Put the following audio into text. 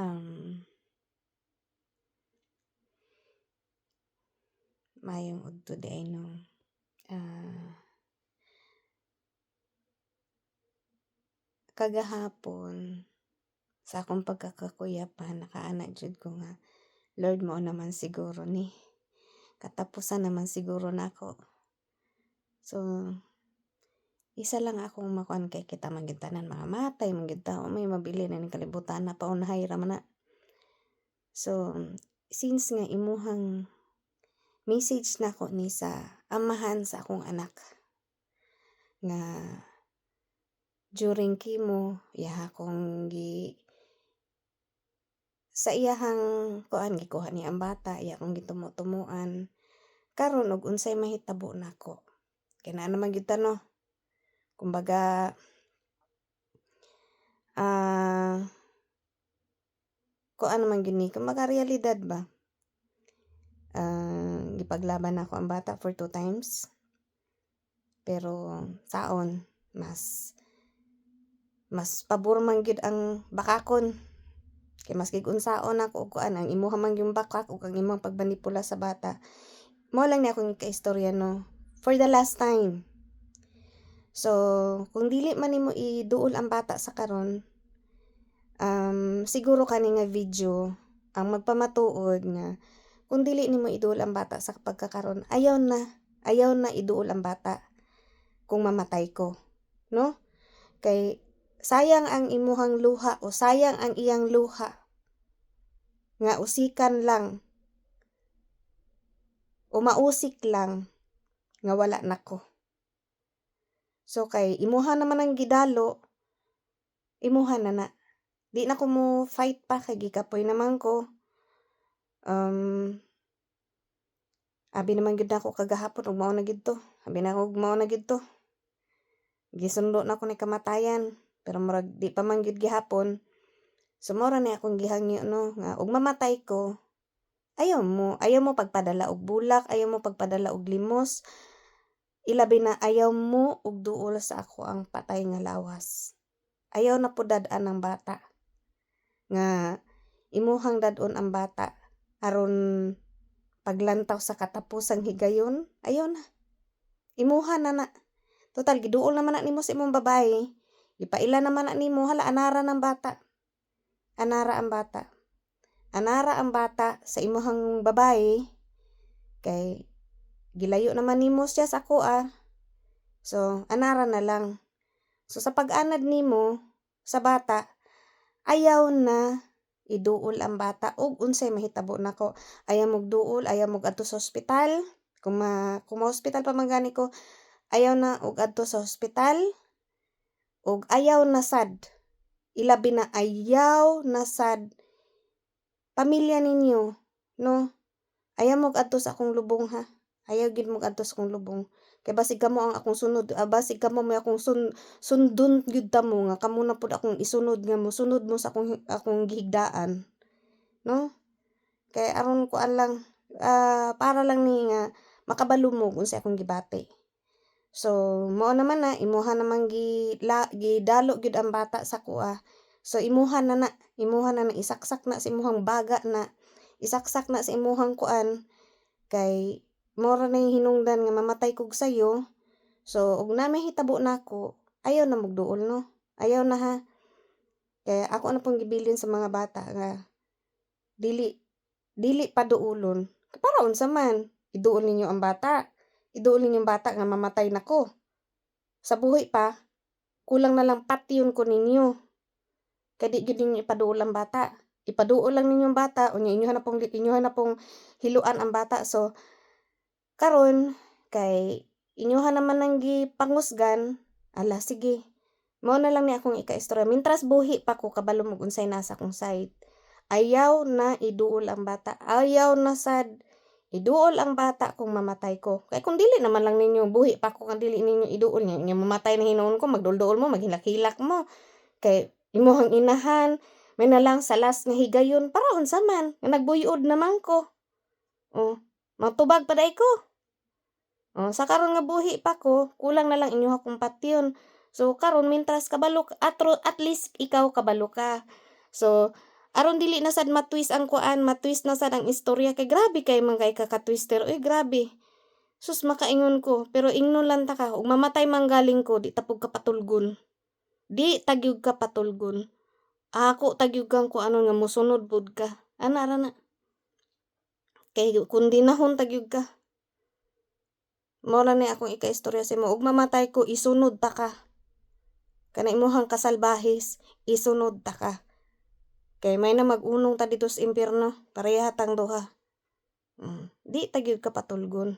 um mayong udto di ay no ah kagahapon sa akong pagkakakuyapan nakaana jud ko nga Lord mao naman siguro ni. Katapusan naman siguro nako. So isa lang akong makuan kay kita man gyud tanan mga matay man gyud ta wa may mabili na ning kalibutan na paunhay ra man na. So since nga imuhang message nako ni sa amahan sa akong anak nga during chemo iya akong gi sa iyahang kuan gikuha niya ang bata iya akong gitumo-tumoan karon og unsay mahitabo nako. Kay naa naman gyud no kumbaga ah kuan naman gyud ni kumbaga realidad ba? Ah gipaglaban nako ang bata for two times. Pero saon mas mas pabor man gyud ang bakakon. Kay maski unsaon nako og kuan ang imuha man gyud bakak ug ang imong pagmanipula sa bata. Mao lang ni akong ikaistorya no? For the last time so kung dili man nimo iduol ang bata sa karon um siguro kani nga video ang magpamatuod nga kung dili nimo iduol ang bata sa pagkakaron ayaw na ayaw na iduol ang bata kung mamatay ko no? Kay sayang ang imuhang luha o sayang ang iyang luha nga usikan lang o mausik lang nga wala nako so kay imuha naman ang gidalo imuha na na. Di na ko mo fight pa kay gikapoy naman ko. Um abi naman gyud nako kagahapon ug mao na gyud to abi na ug mao na gyud to gisundo na ko ni kamatayan pero murag di pa man gyud gihapon. So mao ra ni akong gihangyo no nga ug mamatay ko ayaw mo ayaw mo pagpadala og bulak ayaw mo pagpadala og limos ilabi na ayaw mo og duol sa ako ang patay nga lawas. Ayaw na pud dad-an ang bata. Nga imuhang dad-on ang bata aron paglantaw sa katapusang higayon ayaw na. Imuha na na. Total giduol naman na nimo sa imong babaye ipaila naman na nimo. Hala anara ng bata. Anara ang bata. Anara ang bata sa imuhang babae. Kay gilayo naman nimo siya sa ako ah. So anara na lang. So sa pag-anad nimo sa bata ayaw na iduol ang bata og unsay mahitabo nako. Ayaw mog duol ayaw mog adto sa ospital. Kung ma kung ma-hospital pa man gani ko ayaw na og adto sa ospital. Og ayaw na sad. Ilabi na ayaw na sad pamilya ninyo no? Ayaw mo adto sa akong lubong ha ayaw gid mo adto sa akong lubong. Kay basig kamo ang akong sunod ah, basig kamo may akong sun sundon gyud ta mo nga kamo na pud akong isunod nga mo sunod mo sa akong akong gihigdaan no? Kay aron ko lang uh, para lang ni nga makabalo mo kung sa akong gibati. So, mao naman na imuha naman gi la, gidalo gyud ang bata sa kuha. So imuha na na, imuha na na isaksak na sa imuhang baga na isaksak na sa imuhang kuan. Kay mora na yung hinungdan nga mamatay kog sayo. So ug na may hitabo nako, ayaw na magduol no. Ayaw na ha. Kaya ako na pong gibilin sa mga bata nga dili dili pa duulon. Para unsa man, iduol ninyo ang bata iduol ninyong bata nga mamatay nako. Sa buhay pa, kulang na lang patyon ko ninyo. Kadi gid ninyo ipaduol ang bata. Ipaduol lang ninyong bata, unya inyo na pong inyo na pong hiluan ang bata. So karon kay inyohan naman nang gipangusgan, ala sige. Mao na lang ni akong ika-istorya. Mintras buhi pa ko kabalo mo unsay nasa kong side. Ayaw na iduol ang bata. Ayaw na sad Iduol ang bata kung mamatay ko. Kay kung dili naman lang ninyo buhi pa ko kung dili ninyo iduol niya, niya mamatay na hinuon ko, magdulduol mo, maghilak-hilak mo. Kay imuhang inahan, may nalang salas nga higayon para unsa man, nga nagbuyod naman ko. Oh, matubag pa ko. Oh, sa karon nga buhi pa ko, kulang na lang inyo akong patyon. So karon mintras kabalo at, at least ikaw kabalo ka. So Aron dili na sad matwist ang kuan, matwist na sad ang istorya kay grabe kay man kay kakatwister. Uy, grabe. Sus makaingon ko, pero ingnon lang ta ka, ug mamatay manggaling ko, di tapog ka patulgon. Di tagyog ka patulgon. Ako tagyog ko ano nga mosunod pud ka. Ana ra na. Kay kun dinahon tagyog ka. Mao lang ni akong ika-istorya sa imo. Ug mamatay ko, isunod ta ka. Kana imuhang kasalbahis, isunod ta ka. Kay may na mag-unong ta dito sa impyerno, pareha tang duha. Mm. Di tagyod ka patulgon.